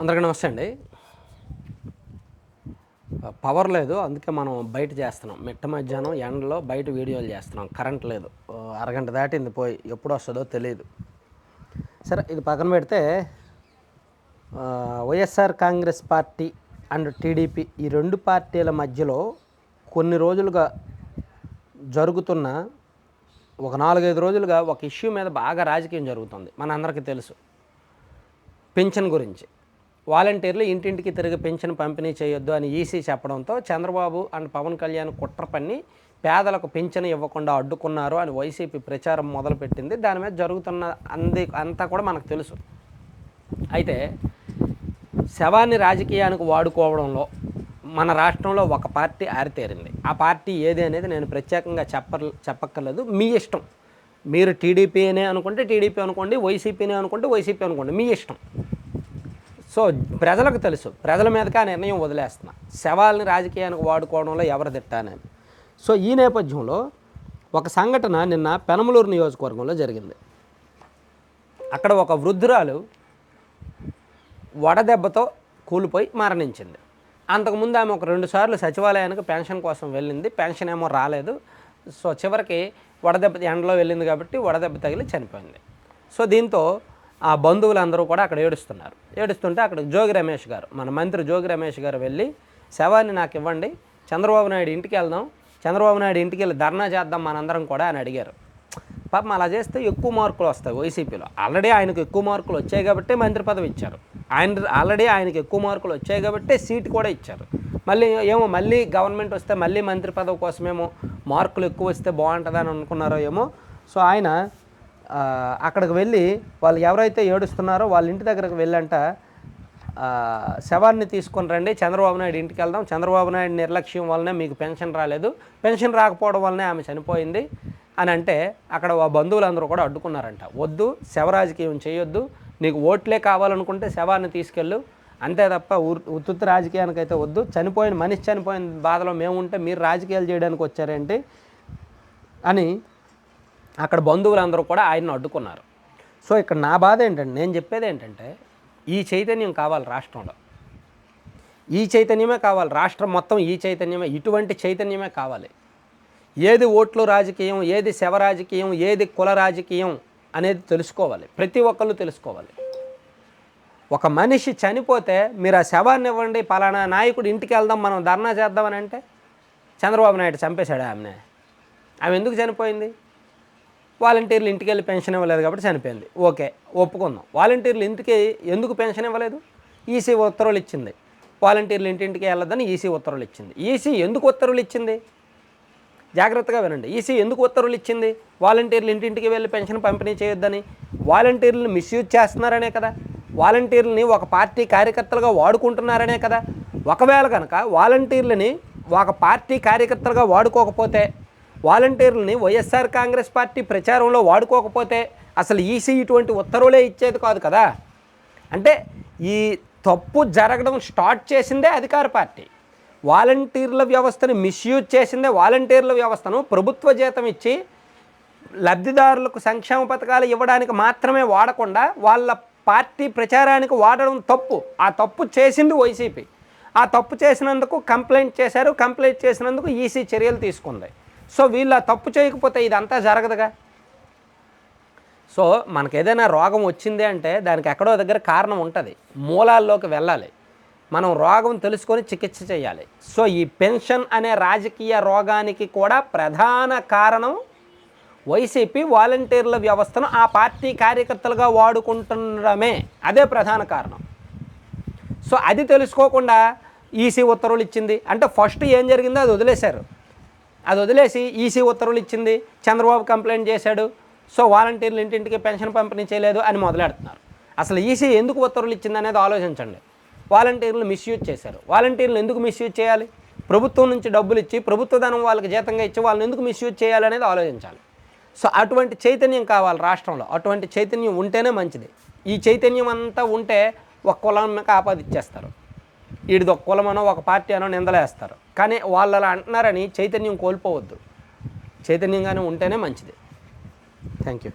అందరికీ నమస్తే అండి. పవర్ లేదు అందుకే మనం బయట చేస్తున్నాం. మిట్ట మధ్యాహ్నం ఎండలో బయట వీడియోలు చేస్తున్నాం. కరెంట్ లేదు. అరగంట దాటింది పోయి ఎప్పుడు వస్తుందో తెలియదు సరే ఇది పక్కన పెడితే YSR Congress party and TDP ఈ రెండు పార్టీల మధ్యలో కొన్ని రోజులుగా జరుగుతున్న ఒక నాలుగైదు రోజులుగా ఒక ఇష్యూ మీద బాగా రాజకీయం జరుగుతుంది. మన అందరికీ తెలుసు. పింఛన్ గురించి. వాలంటీర్లు ఇంటింటికి తిరిగి పెన్షన్ పంపిణీ చేయొద్దు అని ఈసీ చెప్పడంతో చంద్రబాబు అండ్ పవన్ కళ్యాణ్ కుట్ర పన్ని పేదలకు పెన్షన్ ఇవ్వకుండా అడ్డుకున్నారు అని వైసీపీ ప్రచారం మొదలుపెట్టింది. దాని మీద జరుగుతున్న అంది అంతా కూడా మనకు తెలుసు. అయితే శవాన్ని రాజకీయానికి వాడుకోవడంలో మన రాష్ట్రంలో ఒక పార్టీ ఆరితేరింది. ఆ పార్టీ ఏది అనేది నేను ప్రత్యేకంగా చెప్ప చెప్పక్కర్లేదు. మీ ఇష్టం. మీరు టీడీపీనే అనుకుంటే టీడీపీ అనుకోండి వైసీపీనే అనుకుంటే వైసీపీ అనుకోండి మీ ఇష్టం. సో ప్రజలకు తెలుసు. ప్రజల మీదకే ఆ నిర్ణయం వదిలేస్తున్నా. శవాల్ని రాజకీయానికి వాడుకోవడంలో ఎవరు తిట్టానని సో ఈ నేపథ్యంలో ఒక సంఘటన నిన్న పెనమలూరు నియోజకవర్గంలో జరిగింది. అక్కడ ఒక వృద్ధురాలు వడదెబ్బతో కూలిపోయి మరణించింది. అంతకుముందు ఆమె ఒక రెండు సార్లు సచివాలయానికి పెన్షన్ కోసం వెళ్ళింది. పెన్షన్ ఏమో రాలేదు. సో చివరికి వడదెబ్బ ఎండలో వెళ్ళింది కాబట్టి వడదెబ్బ తగిలి చనిపోయింది. సో దీంతో ఆ బంధువులందరూ కూడా అక్కడ ఏడుస్తున్నారు. ఏడుస్తుంటే అక్కడ జోగి రమేష్ గారు మన మంత్రి జోగి రమేష్ గారు వెళ్ళి శవాన్ని నాకు ఇవ్వండి చంద్రబాబు నాయుడు ఇంటికి వెళ్దాం చంద్రబాబు నాయుడు ఇంటికి వెళ్ళి ధర్నా చేద్దాం మనందరం కూడా అని అడిగారు. పాపం అలా చేస్తే ఎక్కువ మార్కులు వస్తాయి వైసీపీలో ఆల్రెడీ ఆయనకు ఎక్కువ మార్కులు వచ్చాయి కాబట్టి మంత్రి పదవి ఇచ్చారు. ఆయన ఆల్రెడీ ఆయనకు ఎక్కువ మార్కులు వచ్చాయి కాబట్టి సీట్ కూడా ఇచ్చారు. మళ్ళీ ఏమో మళ్ళీ గవర్నమెంట్ వస్తే మళ్ళీ మంత్రి పదవి కోసమేమో మార్కులు ఎక్కువ వస్తే బాగుంటుందని అనుకున్నారో ఏమో. సో ఆయన అక్కడికి వెళ్ళి వాళ్ళు ఎవరైతే ఏడుస్తున్నారో వాళ్ళ ఇంటి దగ్గరకు వెళ్ళంట. శవాన్ని తీసుకొని రండి చంద్రబాబు నాయుడు ఇంటికి వెళ్దాం. చంద్రబాబు నాయుడు నిర్లక్ష్యం వల్లనే మీకు పెన్షన్ రాలేదు. పెన్షన్ రాకపోవడం వల్లనే ఆమె చనిపోయింది అని అంటే అక్కడ ఆ బంధువులందరూ కూడా అడ్డుకున్నారంట. వద్దు శవరాజకీయం చేయొద్దు నీకు ఓట్లే కావాలనుకుంటే శవాన్ని తీసుకెళ్ళు. అంతే తప్ప ఉర్- ఉత్తుత్తి రాజకీయానికి అయితే వద్దు. చనిపోయిన మనిషి చనిపోయిన బాధలో మేము ఉంటే మీరు రాజకీయాలు చేయడానికి వచ్చారేంటి అని అక్కడ బంధువులందరూ కూడా ఆయన్ని అడ్డుకున్నారు. సో ఇక్కడ నా బాధ ఏంటంటే నేను చెప్పేది ఏంటంటే ఈ చైతన్యం కావాలి రాష్ట్రంలో. ఈ చైతన్యమే కావాలి రాష్ట్రం మొత్తం ఈ చైతన్యమే ఇటువంటి చైతన్యమే కావాలి. ఏది ఓట్లు రాజకీయం ఏది శవ రాజకీయం ఏది కుల రాజకీయం అనేది తెలుసుకోవాలి. ప్రతి ఒక్కళ్ళు తెలుసుకోవాలి. ఒక మనిషి చనిపోతే మీరు ఆ శవాన్ని ఇవ్వండి పలానా నాయకుడు ఇంటికి వెళ్దాం మనం ధర్నా చేద్దామని అంటే చంద్రబాబు నాయుడు చంపేశాడు ఆమెనే. ఆమె ఎందుకు చనిపోయింది? వాలంటీర్లు ఇంటికి వెళ్ళి పెన్షన్ ఇవ్వలేదు కాబట్టి చనిపోయింది. ఓకే ఒప్పుకుందాం. వాలంటీర్లు ఇంటికి ఎందుకు పెన్షన్ ఇవ్వలేదు? ఈసీ ఉత్తర్వులు ఇచ్చింది. వాలంటీర్లు ఇంటింటికి వెళ్ళదని ఈసీ ఉత్తర్వులు ఇచ్చింది. ఈసీ ఎందుకు ఉత్తర్వులు ఇచ్చింది? జాగ్రత్తగా వినండి. ఈసీ ఎందుకు ఉత్తర్వులు ఇచ్చింది? వాలంటీర్లు ఇంటింటికి వెళ్ళి పెన్షన్ పంపిణీ చేయొద్దని. వాలంటీర్లను మిస్యూజ్ చేస్తున్నారనే కదా. వాలంటీర్లని ఒక పార్టీ కార్యకర్తలుగా వాడుకుంటున్నారనే కదా. ఒకవేళ కనుక వాలంటీర్లని ఒక పార్టీ కార్యకర్తలుగా వాడుకోకపోతే వాలంటీర్లని వైఎస్ఆర్ కాంగ్రెస్ పార్టీ ప్రచారంలో వాడుకోకపోతే అసలు ఈసీ ఇటువంటి ఉత్తర్వులే ఇచ్చేది కాదు కదా. అంటే ఈ తప్పు జరగడం స్టార్ట్ చేసిందే అధికార పార్టీ. వాలంటీర్ల వ్యవస్థను మిస్యూజ్ చేసిందే వాలంటీర్ల వ్యవస్థను ప్రభుత్వ జీతం ఇచ్చి లబ్ధిదారులకు సంక్షేమ పథకాలు ఇవ్వడానికి మాత్రమే వాడకుండా వాళ్ళ పార్టీ ప్రచారానికి వాడడం తప్పు. ఆ తప్పు చేసింది వైసీపీ. ఆ తప్పు చేసినందుకు కంప్లైంట్ చేశారు. కంప్లైంట్ చేసినందుకు ఈసీ చర్యలు తీసుకుంది. సో వీళ్ళు తప్పు చేయకపోతే ఇదంతా జరగదుగా? సో మనకు ఏదైనా రోగం వచ్చింది అంటే దానికి ఎక్కడో దగ్గర కారణం ఉంటుంది. మూలాల్లోకి వెళ్ళాలి. మనం రోగం తెలుసుకొని చికిత్స చేయాలి. సో ఈ పెన్షన్ అనే రాజకీయ రోగానికి కూడా ప్రధాన కారణం వైసీపీ వాలంటీర్ల వ్యవస్థను ఆ పార్టీ కార్యకర్తలుగా వాడుకుంటుండడమే. అదే ప్రధాన కారణం. సో అది తెలుసుకోకుండా ఈసీ ఉత్తర్వులు ఇచ్చింది. అంటే ఫస్ట్ ఏం జరిగిందో అది వదిలేశారు. అది వదిలేసి ఈసీ ఉత్తర్వులు ఇచ్చింది. చంద్రబాబు కంప్లైంట్ చేశాడు. సో వాలంటీర్లు ఇంటింటికి పెన్షన్ పంపిణీ చేయలేదు అని మొదలెడుతున్నారు. అసలు ఈసీ ఎందుకు ఉత్తర్వులు ఇచ్చింది అనేది ఆలోచించండి. వాలంటీర్లు మిస్యూజ్ చేశారు. వాలంటీర్లు ఎందుకు మిస్యూజ్ చేయాలి? ప్రభుత్వం నుంచి డబ్బులు ఇచ్చి ప్రభుత్వ ధనం వాళ్ళకి జీతంగా ఇచ్చి వాళ్ళని ఎందుకు మిస్యూజ్ చేయాలి అనేది ఆలోచించాలి. సో అటువంటి చైతన్యం కావాలి రాష్ట్రంలో. అటువంటి చైతన్యం ఉంటేనే మంచిది. ఈ చైతన్యం అంతా ఉంటే ఒక కులం ఆపాదిచ్చేస్తారు వీడిది ఒక కులమనో ఒక పార్టీ అనో నిందలేస్తారు. కానీ వాళ్ళు అలా అంటున్నారని చైతన్యం కోల్పోవద్దు. చైతన్యంగానే ఉంటేనే మంచిది. Thank you